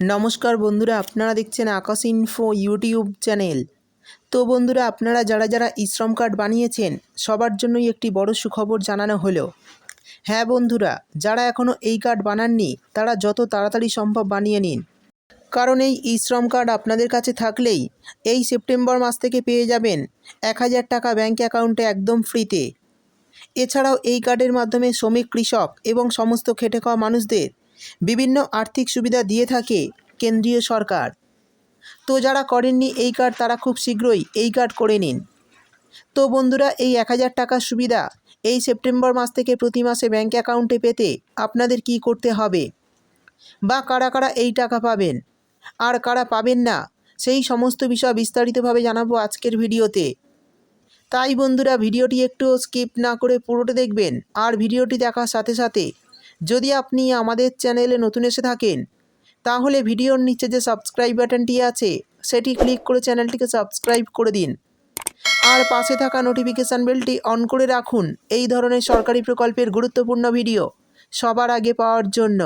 নমস্কার বন্ধুরা, আপনারা দেখছেন আকাশ ইনফো ইউটিউব চ্যানেল তো বন্ধুরা, আপনারা যারা যারা ইশ্রম কার্ড বানিয়েছেন, সবার জন্যই একটি বড় সুখবর জানানো হলো। হ্যাঁ বন্ধুরা, যারা এখনও এই কার্ড বানাননি, তারা যত তাড়াতাড়ি সম্ভব বানিয়ে নিন। কারণ এই ইশ্রম কার্ড আপনাদের কাছে থাকলেই এই সেপ্টেম্বর মাস থেকে পেয়ে যাবেন এক হাজার টাকা ব্যাঙ্ক অ্যাকাউন্টে একদম ফ্রিতে। এছাড়াও এই কার্ডের মাধ্যমে শ্রমিক, কৃষক এবং সমস্ত খেটে খাওয়া মানুষদের বিভিন্ন আর্থিক সুবিধা দিয়ে থাকে কেন্দ্রীয় সরকার। তো যারা করেননি এই কার্ড তারা খুব শীঘ্রই এই কার্ড করে নিন। তো বন্ধুরা, এই এক হাজার টাকার সুবিধা এই সেপ্টেম্বর মাস থেকে প্রতি মাসে ব্যাঙ্ক অ্যাকাউন্টে পেতে আপনাদের কি করতে হবে? বা কারা কারা এই টাকা পাবেন? আর কারা পাবেন না? সেই সমস্ত বিষয় বিস্তারিতভাবে জানাব আজকের ভিডিওতে। তাই বন্ধুরা, ভিডিওটি একটু স্কিপ না করে পুরোটা দেখবেন। আর ভিডিওটি দেখার সাথে সাথে যদি আপনি আমাদের চ্যানেলে নতুন এসে থাকেন, তাহলে ভিডিওর নিচে যে সাবস্ক্রাইব বাটনটি আছে, সেটি ক্লিক করে চ্যানেলটিকে সাবস্ক্রাইব করে দিন। আর পাশে থাকা নোটিফিকেশান বেলটি অন করে রাখুন। এই ধরনের সরকারি প্রকল্পের গুরুত্বপূর্ণ ভিডিও সবার আগে পাওয়ার জন্য।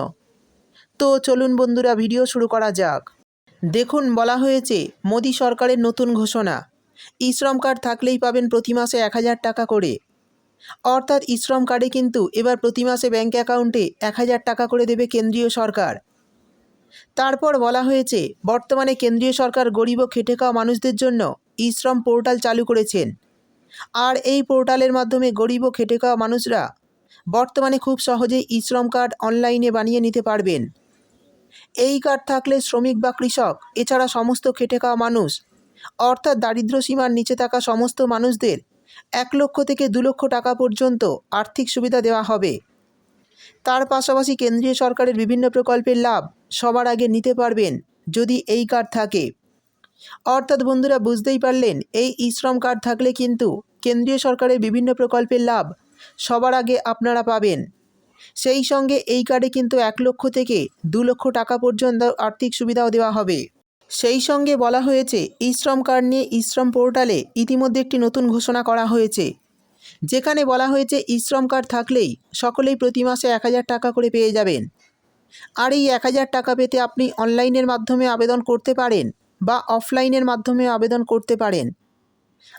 তো চলুন বন্ধুরা ভিডিও শুরু করা যাক। দেখুন, বলা হয়েছে, মোদী সরকারের নতুন ঘোষণা। ইশ্রম কার্ড থাকলেই পাবেন প্রতি মাসে এক হাজার টাকা করে। অর্থাৎ ইশ্রম কার্ডে কিন্তু এবার প্রতি মাসে ব্যাঙ্ক অ্যাকাউন্টে এক হাজার টাকা করে দেবে কেন্দ্রীয় সরকার। তারপর বলা হয়েছে, বর্তমানে কেন্দ্রীয় সরকার গরিব ও খেটে খাওয়া মানুষদের জন্য ইশ্রম পোর্টাল চালু করেছেন। আর এই পোর্টালের মাধ্যমে গরিব ও খেটে খাওয়া মানুষরা বর্তমানে খুব সহজেই ইশ্রম কার্ড অনলাইনে বানিয়ে নিতে পারবেন। এই কার্ড থাকলে শ্রমিক বা কৃষক, এছাড়া সমস্ত খেটে খাওয়া মানুষ, অর্থাৎ দারিদ্র সীমার নিচে থাকা সমস্ত মানুষদের এক লক্ষ থেকে দু লক্ষ টাকা পর্যন্ত আর্থিক সুবিধা দেওয়া হবে। তার পাশাপাশি কেন্দ্রীয় সরকারের বিভিন্ন প্রকল্পের লাভ সবার আগে নিতে পারবেন যদি এই কার্ড থাকে। অর্থাৎ বন্ধুরা, বুঝতেই পারলেন, এই ইশ্রম কার্ড থাকলে কিন্তু কেন্দ্রীয় সরকারের বিভিন্ন প্রকল্পের লাভ সবার আগে আপনারা পাবেন। সেই সঙ্গে এই কার্ডে কিন্তু এক লক্ষ থেকে দু লক্ষ টাকা পর্যন্ত আর্থিক সুবিধাও দেওয়া হবে। সেই সঙ্গে বলা হয়েছে, ইশ্রম কার্ড নিয়ে ইশ্রম পোর্টালে ইতিমধ্যে একটি নতুন ঘোষণা করা হয়েছে। যেখানে বলা হয়েছে, ইশ্রম কার্ড থাকলেই সকলেই প্রতি মাসে এক হাজার টাকা করে পেয়ে যাবেন। আর এই এক হাজার টাকা পেতে আপনি অনলাইনের মাধ্যমে আবেদন করতে পারেন বা অফলাইনের মাধ্যমে আবেদন করতে পারেন।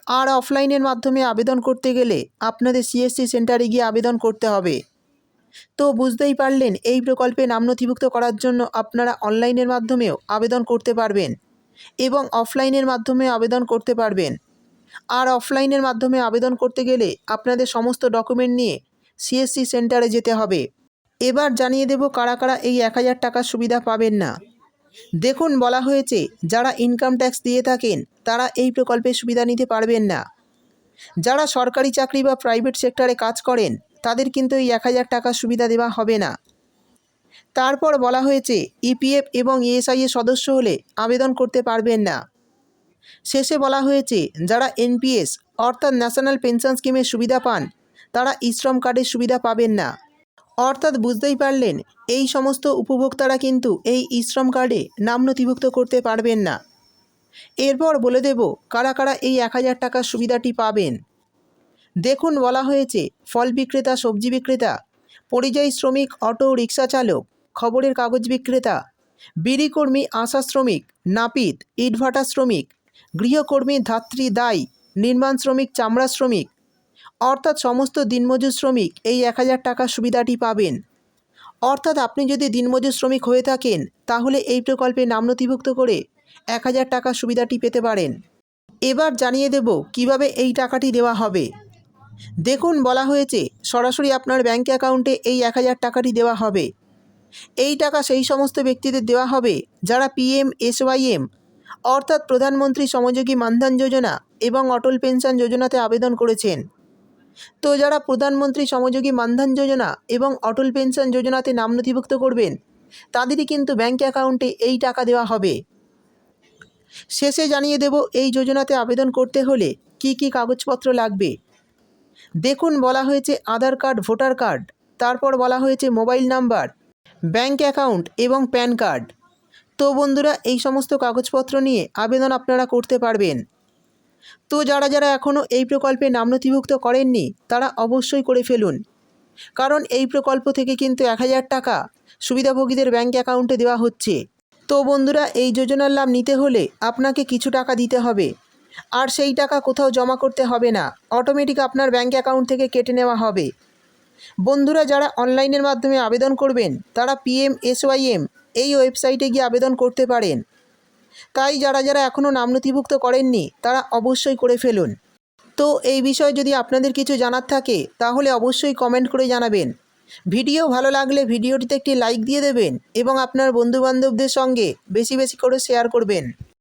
আর অফলাইনের মাধ্যমে আবেদন করতে গেলে আপনাদের সিএসসি সেন্টারে গিয়ে আবেদন করতে হবে। তো বুঝতেই পারলেন, এই প্রকল্পে নাম নথিভুক্ত করার জন্য আপনারা অনলাইনের মাধ্যমেও আবেদন করতে পারবেন এবং অফলাইনের মাধ্যমে আবেদন করতে পারবেন। আর অফলাইনের মাধ্যমে আবেদন করতে গেলে আপনাদের সমস্ত ডকুমেন্ট নিয়ে সিএসসি সেন্টারে যেতে হবে। এবার জানিয়ে দেব কারা কারা এই এক হাজার টাকার সুবিধা পাবেন না। দেখুন, বলা হয়েছে, যারা ইনকাম ট্যাক্স দিয়ে থাকেন, তারা এই প্রকল্পের সুবিধা নিতে পারবেন না। যারা সরকারি চাকরি বা প্রাইভেট সেক্টরে কাজ করেন তাদের কিন্তু এই এক হাজার টাকার সুবিধা দেওয়া হবে না। তারপর বলা হয়েছে, ইপিএফ এবং ইএসআই এর সদস্য হলে আবেদন করতে পারবেন না। শেষে বলা হয়েছে, যারা এনপিএস, অর্থাৎ ন্যাশনাল পেনশন স্কিমের সুবিধা পান, তারা ইশ্রম কার্ডের সুবিধা পাবেন না। অর্থাৎ বুঝতেই পারলেন, এই সমস্ত উপভোক্তারা কিন্তু এই ইশ্রম কার্ডে নাম নথিভুক্ত করতে পারবেন না। এরপর বলে দেব, কারা কারা এই এক হাজার টাকার সুবিধাটি পাবেন। দেখুন বলা হয়েছে, ফল বিক্রেতা, সবজি বিক্রেতা, পরিযায়ী শ্রমিক, অটো, রিক্সা চালক, খবরের কাগজ বিক্রেতা বিড়িকর্মী আশা শ্রমিক, নাপিত, ইটভাটা শ্রমিক, গৃহকর্মী, ধাত্রী, দায়ী, নির্মাণ শ্রমিক, চামড়া শ্রমিক, অর্থাৎ সমস্ত দিনমজুর শ্রমিক এই এক হাজার টাকার সুবিধাটি পাবেন। অর্থাৎ আপনি যদি দিনমজুর শ্রমিক হয়ে থাকেন, তাহলে এই প্রকল্পে নাম নথিভুক্ত করে এক হাজার টাকার সুবিধাটি পেতে পারেন। এবার জানিয়ে দেব কীভাবে এই টাকাটি দেওয়া হবে। দেখুন বলা হয়েছে, সরাসরি আপনার ব্যাঙ্ক অ্যাকাউন্টে এই এক হাজার টাকাটি দেওয়া হবে। এই টাকা সেই সমস্ত ব্যক্তিদের দেওয়া হবে, যারা পিএম এসওয়াইএম অর্থাৎ প্রধানমন্ত্রী সমযোগী মানধন যোজনা এবং অটল পেনশন যোজনাতে আবেদন করেছেন। তো যারা প্রধানমন্ত্রী সমযোগী মানধন যোজনা এবং অটল পেনশন যোজনাতে নাম নথিভুক্ত করবেন, তাদেরই কিন্তু ব্যাঙ্ক অ্যাকাউন্টে এই টাকা দেওয়া হবে। শেষে জানিয়ে দেব, এই যোজনাতে আবেদন করতে হলে কি কি কাগজপত্র লাগবে? দেখুন বলা হয়েছে আধার কার্ড, ভোটার কার্ড। তারপর বলা হয়েছে মোবাইল নাম্বার ব্যাঙ্ক অ্যাকাউন্ট এবং প্যান কার্ড। তো বন্ধুরা, এই সমস্ত কাগজপত্র নিয়ে আবেদন আপনারা করতে পারবেন। তো যারা যারা এখনও এই প্রকল্পে নাম নথিভুক্ত করেননি, তারা অবশ্যই করে ফেলুন। কারণ এই প্রকল্প থেকে কিন্তু এক হাজার টাকা সুবিধাভোগীদের ব্যাঙ্ক অ্যাকাউন্টে দেওয়া হচ্ছে। তো বন্ধুরা, এই যোজনার লাভ নিতে হলে আপনাকে কিছু টাকা দিতে হবে। আর সেই টাকা কোথাও জমা করতে হবে না। অটোমেটিক আপনার ব্যাঙ্ক অ্যাকাউন্ট থেকে কেটে নেওয়া হবে। বন্ধুরা, যারা অনলাইনের মাধ্যমে আবেদন করবেন, তারা পিএম এসওয়াইএম এই ওয়েবসাইটে গিয়ে আবেদন করতে পারেন। তাই যারা যারা এখনও নাম নথিভুক্ত করেননি, তারা অবশ্যই করে ফেলুন। তো এই বিষয়ে যদি আপনাদের কিছু জানার থাকে, তাহলে অবশ্যই কমেন্ট করে জানাবেন। ভিডিও ভালো লাগলে ভিডিওটিতে একটি লাইক দিয়ে দেবেন এবং আপনার বন্ধুবান্ধবদের সঙ্গে বেশি বেশি করে শেয়ার করবেন।